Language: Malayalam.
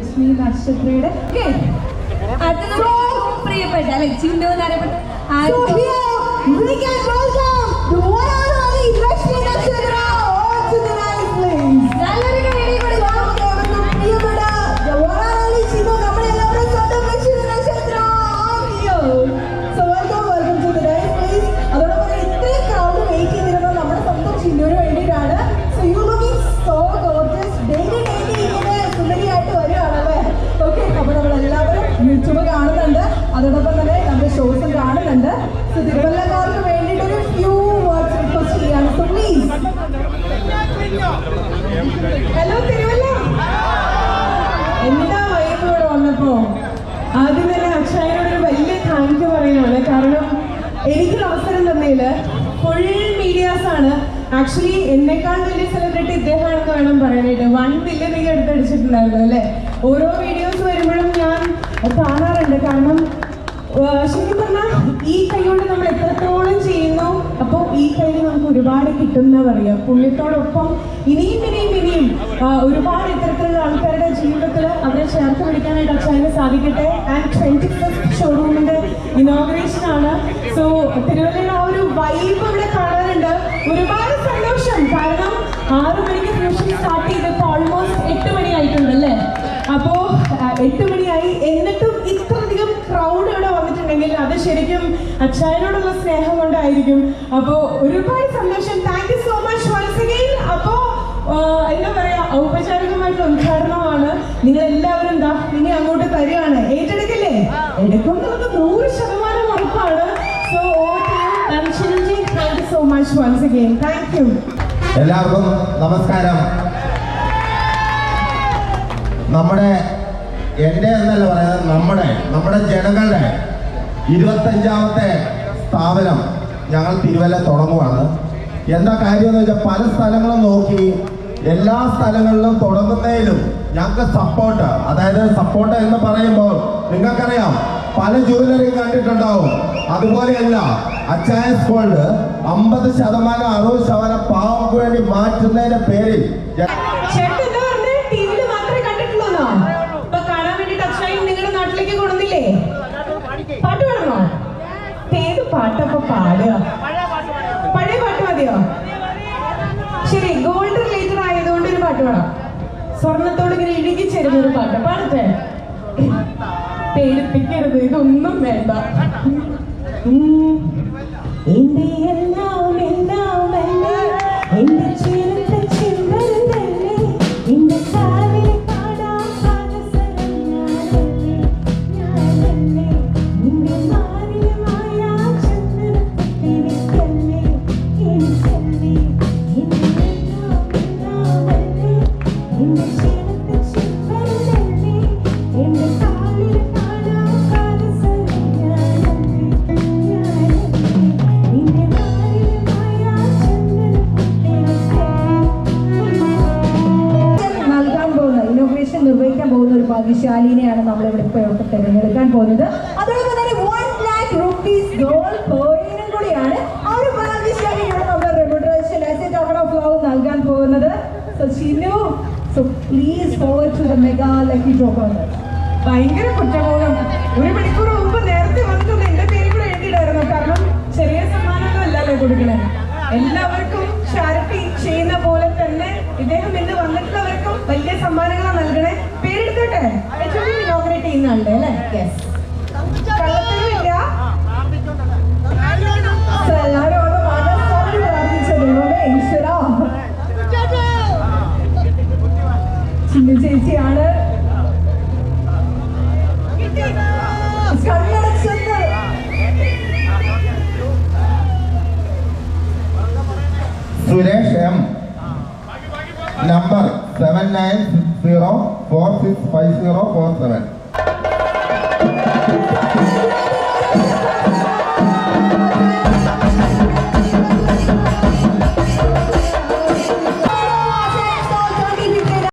ലക്ഷ്മി നക്ഷത്രയുടെ പ്രിയപ്പെട്ട അല്ലെ? ചിന്നു എന്നറിയപ്പെട്ട സോ തിരുവല്ലക്കാർക്ക് വേണ്ടിയിട്ട് ഒരു ഫ്യൂ വേർഡ്സ് റിക്വസ്റ്റ് ചെയ്യാണ് സോ പ്ലീസ് ഹലോ തിരുവല്ല എന്താ വൈബ് ഇവിടെ വന്നപ്പോ? ആദ്യം തന്നെ അക്ഷയനോട് ഒരു വലിയ താങ്ക് യു പറയുകയാണ് കാരണം എനിക്കൊരു അവസരം തന്നതിൽ ഫുൾ മീഡിയാസ് ആണ്. ആക്ച്വലി എന്നെക്കാൾ വലിയ സെലിബ്രിറ്റി ഇദ്ദേഹമാണെന്ന് വേണം പറയാനായിട്ട്. വൺ ബില്യൺ ഈ അടുത്തടിച്ചിട്ടുണ്ടായിരുന്നു അല്ലേ? ഓരോ വീഡിയോസ് വരുമ്പോഴും ഞാൻ കാണാറുണ്ട്. കാരണം ശരിക്കും പറഞ്ഞാൽ ഈ കൈ കൊണ്ട് നമ്മൾ എത്രത്തോളം ചെയ്യുന്നു അപ്പോൾ ഈ കയ്യിൽ നമുക്ക് ഒരുപാട് കിട്ടുന്ന പറയാം. പുള്ളിത്തോടൊപ്പം ഇനിയും ഇനിയും ഇനിയും ഒരുപാട് ഇത്തരത്തിലുള്ള ആൾക്കാരുടെ ജീവിതത്തിൽ അവരെ ചേർത്ത് പിടിക്കാനായിട്ട് അച്ഛന് സാധിക്കട്ടെ. ആൻഡ് ട്വന്റി ഫിഫ്ത് ഷോറൂമിന്റെ ഇനോഗ്രേഷൻ ആണ്. സോ തിരുവല്ലയുടെ ആ ഒരു വൈബ് ഇവിടെ കാണാനുണ്ട്. ഒരുപാട് സന്തോഷം. കാരണം ആറ് മണിക്ക് ട്യൂഷൻ സ്റ്റാർട്ട് ചെയ്തപ്പോൾ ഓൾമോസ്റ്റ് എട്ട് മണി ആയിട്ടുണ്ട് അല്ലേ? അപ്പോ ആ, എട്ട് മണിയായി. എന്നിട്ടും വന്നിട്ടുണ്ടെങ്കിൽ അത് ശരിക്കും അച്ചായനോടുള്ള സ്നേഹം കൊണ്ടായിരിക്കും. അപ്പോ ഒരുപാട് സന്തോഷം. Thank you so much once again അപ്പോ എന്താ പറയാ ഔപചാരികമായിട്ടുള്ള ഉദ്ഘാടനമാണ്. നിങ്ങൾ എല്ലാവരും എന്താ ഇനി അങ്ങോട്ട് തരികയാണ്. ഏറ്റെടുക്കില്ലേ? എടുക്കും നൂറ് ശതമാനം ഉറപ്പാണ്. So Chiranji thank you so much once again thank you എല്ലാവർക്കും നമസ്കാരം. നമ്മുടെ എന്റെ എന്നല്ല പറയാ നമ്മുടെ നമ്മുടെ ജനങ്ങളുടെ ഇരുപത്തഞ്ചാമത്തെ സ്ഥാപനം ഞങ്ങൾ തിരുവല്ല തുടങ്ങുവാണ്. എന്താ കാര്യം എന്ന് വെച്ചാൽ പല സ്ഥലങ്ങളും നോക്കി എല്ലാ സ്ഥലങ്ങളിലും തുടങ്ങുന്നതിലും ഞങ്ങൾക്ക് സപ്പോർട്ട് അതായത് സപ്പോർട്ട് എന്ന് പറയുമ്പോൾ നിങ്ങൾക്കറിയാം പല ജുവലറിയും കണ്ടിട്ടുണ്ടാവും. അതുപോലെയല്ല അച്ചായ ഗോൾഡ് അമ്പത് ശതമാനം അറുപത് ശതമാനം പാവങ്ങൾക്ക് വേണ്ടി മാറ്റുന്നതിന്റെ പേരിൽ ഏത് പാടുക? പഴയ പാട്ട് മതിയോ? ശരി ഗോൾഡ് റിലേറ്റഡ് ആയതുകൊണ്ട് ഒരു പാട്ട് പാടാം സ്വർണത്തോട് ഇങ്ങനെ ഇഴുകി ചേരുന്ന ഒരു പാട്ട് പാടട്ടെ പേടിപ്പിക്കരുത് ഇതൊന്നും വേണ്ട. എന്റെ എല്ലാം ഇനോഗ്രേഷൻ നിർവഹിക്കാൻ പോകുന്ന ഒരു ഭാഗ്യശാലിനെയാണ് നമ്മൾ ഇവിടെ ഇപ്പോൾ തിരഞ്ഞെടുക്കാൻ പോകുന്നത്. തന്നെ വൺ ലാക്ക് റുപ്പീസ് ഗോൾഡ് കോയിനും കൂടിയാണ് ആ ഒരു ഭാഗ്യശാലിയാണ് നമ്മുടെ റെമുനറേഷൻ ആസ് ഓഫ് നൽകാൻ പോകുന്നത്. So please forward to the mega lucky drop ഭയങ്കര കുറ്റബോധം. വലിയ സമ്മാനങ്ങൾ നൽകണേ. പേരെടുത്തോട്ടെ? ഇനോഗ്രേറ്റ് ചെയ്യുന്ന ആളുടെ അല്ലേ? Suresh M. Number seven nine six zero four six five zero four seven Thank